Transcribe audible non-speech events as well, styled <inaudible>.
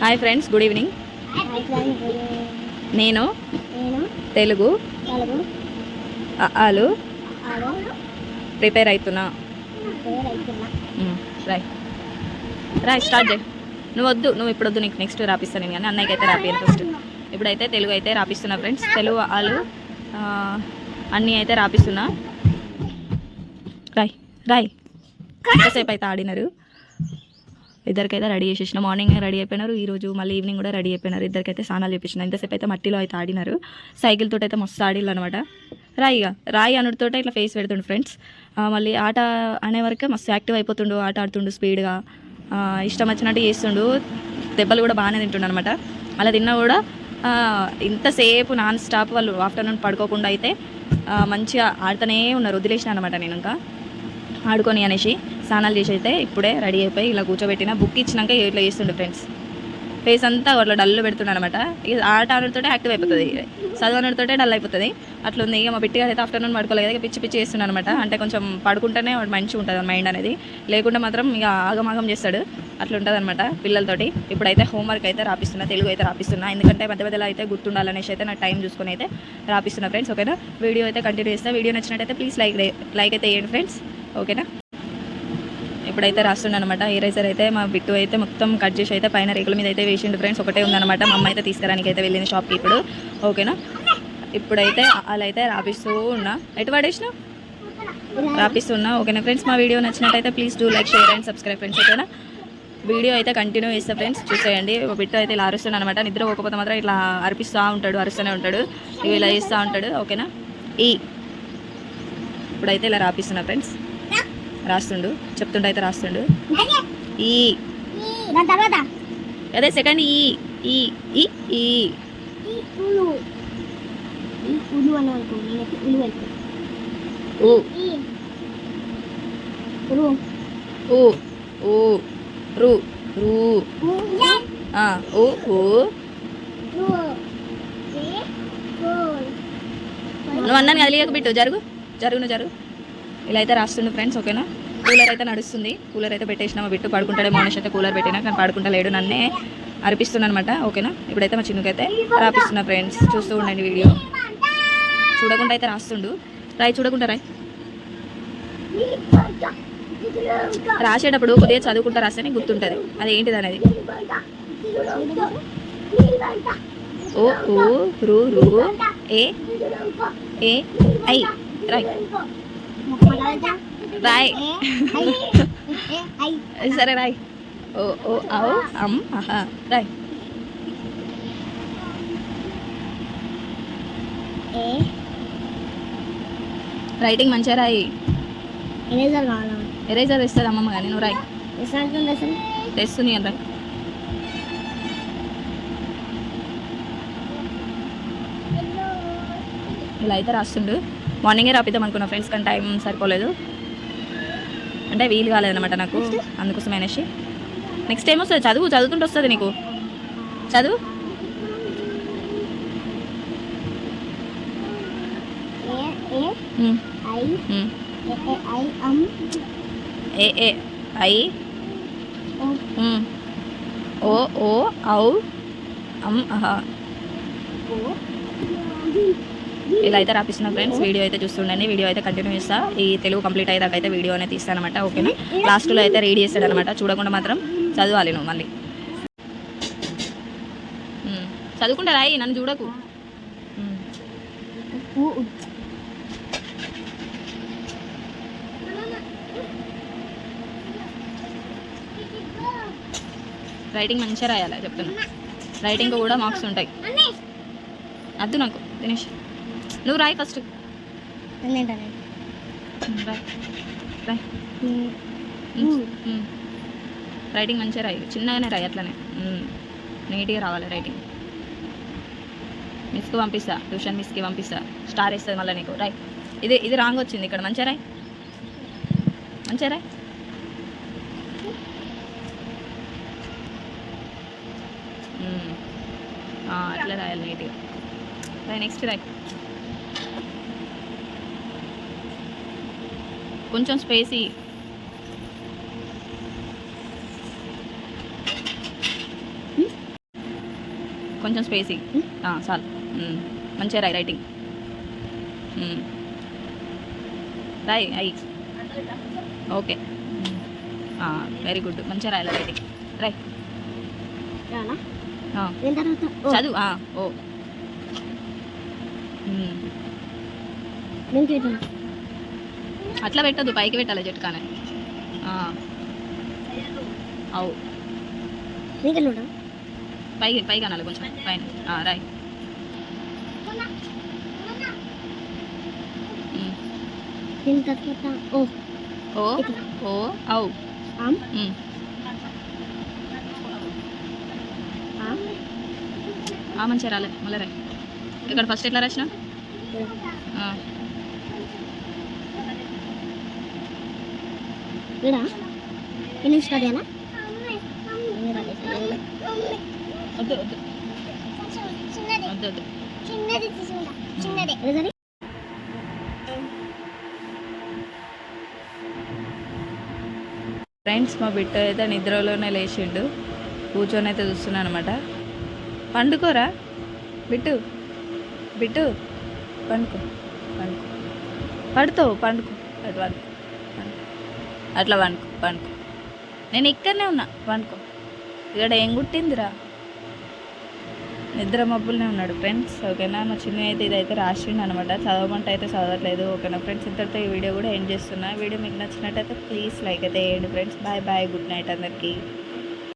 Hi friends good evening నేను తెలుగు ఆలు prepare అవుతున్నా రాయ్. రాయ్ స్టార్ట్ చేయి. నువ్వు వద్దు నువ్వు ఇప్పుడు వద్దు నీకు నెక్స్ట్ రాపిస్తాను నేను కానీ అన్నయ్యకి అయితే రాపియను ఫస్ట్ ఇప్పుడైతే తెలుగు అయితే రాపిస్తున్నా ఫ్రెండ్స్ తెలుగు ఆలు అన్నీ అయితే రాపిస్తున్నా. రాయ్ రాయ్. ఎంతసేపు అయితే ఆడినారు? ఇద్దరికైతే రెడీ చేసేసిన. మార్నింగ్ రెడీ అయిపోయినారు ఈ రోజు మళ్ళీ ఈవినింగ్ కూడా రెడీ అయిపోయినారు. ఇద్దరికైతే స్నానాలు చేపించిన. ఇంతసేపు అయితే మట్టిలో అయితే ఆడినారు. సైకిల్ తోటి అయితే మస్తు ఆడిల్లు అనమాట రాయిగా రాయి అనుడితో ఇట్లా ఫేస్ పెడుతుండు ఫ్రెండ్స్ మళ్ళీ ఆట అనే వరకే మస్తు యాక్టివ్ అయిపోతుండు ఆట ఆడుతుండు స్పీడ్గా ఇష్టం వచ్చినట్టు చేస్తుండు. దెబ్బలు కూడా బాగానే తింటుండు అనమాట అలా తిన్నా కూడా ఇంతసేపు నాన్ స్టాప్ వాళ్ళు ఆఫ్టర్నూన్ పడుకోకుండా అయితే మంచిగా ఆడుతూనే ఉన్నారు. వదిలేసిన అనమాట నేను ఇంకా. ఆడుకొని అనేసి స్నానాలు చేసి అయితే ఇప్పుడే రెడీ అయిపోయి ఇలా కూర్చోబెట్టిన బుక్ ఇచ్చినాక ఇట్లా చేస్తుండే ఫ్రెండ్స్ ఫేస్ అంతా అట్లా డల్లు పెడుతున్నాడు అనమాట ఇది ఆట ఆడుతోటే యాక్టివ్ అయిపోతుంది. చదవనుడితోటే డల్ అయిపోతుంది. అట్లా ఉంది ఇక మా బిట్టి గారు అయితే ఆఫ్టర్నూన్ పడుకోలేదు. ఇక పిచ్చి పిచ్చి చేస్తున్నాను అనమాట అంటే కొంచెం పడుకుంటేనే వాడు మంచిగా ఉంటుంది మైండ్ అనేది. లేకుంటే మాత్రం ఇక ఆగమాగం చేస్తాడు. అట్లా ఉంటుంది అనమాట పిల్లలతోటి. ఇప్పుడైతే హోంవర్క్ అయితే రాపిస్తున్నా తెలుగు అయితే రాపిస్తున్నా. ఎందుకంటే మధ్య మధ్యలో అయితే గుర్తుండాలనేసి అయితే నా టైం చూసుకొని అయితే రాపిస్తున్నా ఫ్రెండ్స్ ఓకేనా వీడియో అయితే కంటిన్యూ చేస్తా. వీడియో నచ్చినట్టయితే ప్లీజ్ లైక్ లైక్ అయితే వేయండి ఫ్రెండ్స్ ఓకేనా? ఇప్పుడైతే రాస్తుండ అనమాట ఏరైజర్ అయితే మా బిట్టు అయితే మొత్తం కట్ చేసి అయితే పైన రేకుల మీద అయితే వేసిండు ఫ్రెండ్స్. ఒకటే ఉందనమాట మా అమ్మ అయితే తీసుకురానికి అయితే వెళ్ళింది షాప్కి ఇప్పుడు. ఓకేనా? ఇప్పుడైతే అలా అయితే రాపిస్తూ ఉన్నా. ఎటు పడేసిన రాపిస్తున్నా ఓకేనా ఫ్రెండ్స్? మా వీడియో నచ్చినట్టయితే please do like share and subscribe friends ఓకేనా? వీడియో అయితే కంటిన్యూ చేస్తా ఫ్రెండ్స్ చూసేయండి. బిట్టు అయితే ఇలా అరుస్తున్నాను అనమాట నిద్ర పోకపోతే మాత్రం ఇట్లా అరిపిస్తూ ఉంటాడు అరుస్తూనే ఉంటాడు. ఇవి ఇలా చేస్తూ ఉంటాడు. ఓకేనా? ఈ. ఇప్పుడైతే ఇలా రాపిస్తున్నా ఫ్రెండ్స్ రాస్తుండు చెప్తుండే అయితే రాస్తుండు. ఈ. తర్వాత. అదే సెకండ్ ఈ ఈ ఈ ఈ. నువ్వు అన్నాను కదిలియక బిట్టు జరుగు జరుగు. నువ్వు జరుగు. ఇలా అయితే రాస్తుండు ఫ్రెండ్స్ ఓకేనా కూలర్ అయితే నడుస్తుంది. కూలర్ అయితే పెట్టేసినామా బిట్టు పడుకుంటాడే అనేసి అయితే కూలర్ పెట్టినా కానీ పడుకుంటా లేడు నన్నే అరిపిస్తున్నా అనమాట ఓకేనా ఇప్పుడైతే మా చిన్నకైతే రాపిస్తున్నా ఫ్రెండ్స్ చూస్తూ ఉండండి వీడియో చూడకుండా అయితే రాస్తుండు. రాయి చూడకుండా రాయి. రాసేటప్పుడు కొద్దిగా చదువుకుంటా రాస్తేనే గుర్తుంటుంది. అది ఏంటిది అనేది? ఓ ఊ రు ఏ ఏ ఐ రాయ్. రాయ్. <laughs> సరే రాయ్. ఓ ఓ ఔ అమ్ ఆహా రాయ్. రైటింగ్ మంచిగా రాయి. ఎరేజర్ కావాలా? ఎరేజర్ ఇస్తుంది అమ్మమ్మ కానీ నువ్వు రాయ్. తెస్తుంది అని రాయ్. ఇలా అయితే రాస్తుండు. మార్నింగే రాపిద్దాం అనుకున్నా ఫ్రెండ్స్ కానీ టైం సరిపోలేదు. అంటే వీలు కాలేదన్నమాట నాకు అందుకోసం అనేసి. నెక్స్ట్ టైం వస్తుంది చదువు చదువుతుంటే వస్తుంది నీకు. చదువు? ఏ ఏ ఐ ఓ. ఓ ఔ అమ్ అహా. ఇలా అయితే రాపిస్తున్నా ఫ్రెండ్స్ వీడియో అయితే చూస్తుండండి. వీడియో అయితే కంటిన్యూ చేస్తా. ఈ తెలుగు కంప్లీట్ అయ్యేదాకా అయితే వీడియో అనేది తీస్తానమాట అనమాట ఓకేనా? లాస్ట్లో అయితే రీడ్ చేస్తాడు అనమాట చూడకుండా మాత్రం చదవాలి నువ్వు మళ్ళీ. చదువుకుంటా రాయి నన్ను చూడకు. రైటింగ్ మంచిగా రాయాలి చెప్తున్నా. రైటింగ్ కూడా మార్క్స్ ఉంటాయి. అద్దు నాకు దినేష్ నువ్వు రాయి ఫస్ట్ అన్నేంటనే రాయ్. రాయ్. రైటింగ్ మంచిగా రాయి. చిన్నగానే రాయి అట్లనే. నీట్గా రావాలి రైటింగ్ మిస్కి పంపిస్తా. ట్యూషన్ మిస్కి పంపిస్తా. స్టార్ ఇస్తుంది మళ్ళీ నీకు. రాయ్. ఇది ఇది రాంగ్ వచ్చింది ఇక్కడ. మంచిగా రాయ్. మంచిగా రాయ్. అట్లా రాయాలి నీట్గా. రాయ్ నెక్స్ట్ రాయ్. కొంచెం స్పేస్. కొంచెం స్పేసింగ్ చాలు. మంచిగా రాయి రైటింగ్. రాయి అయ్యి ఓకే. Very good. మంచిగా రాయాలి రైటింగ్. ఓ. చదువు. ఓ. అట్లా పెట్టద్దు పైకి పెట్టాలి జట్కానే. అవు. పైకి పైకి అనాలి కొంచెం పైన. రాయ్. ఓ. ఓ అవు. మంచిగా రాలే మళ్ళీ రాయ్. ఇక్కడ ఫస్ట్ ఎట్లా రాసిన ఇడా ఎన్ని చిన్నది. ఫ్రెండ్స్ మా బిడ్డ అయితే నిద్రలోనే లేచిండు. కూర్చొని అయితే చూస్తున్నాను అనమాట పండుకోరా? Bit bit పండుకో పండుకో. పడుతావు పండుకో. అటు పండుకో. అట్లా పండుకో పండుకో నేను ఇక్కడనే ఉన్నా పండుకో ఇక్కడ ఏం గుట్టిందిరా? నిద్ర మబ్బులనే ఉన్నాడు ఫ్రెండ్స్ ఓకేనా? మా చిన్న అయితే ఇదైతే రాసిండు అనమాట చదవమంటే అయితే చదవట్లేదు ఓకేనా? ఫ్రెండ్స్ ఇంతటితో ఈ వీడియో కూడా ఎండ్ చేస్తున్నా. వీడియో మీకు నచ్చినట్టయితే ప్లీజ్ లైక్ అయితే వేయండి friends. Bye bye good night అందరికీ.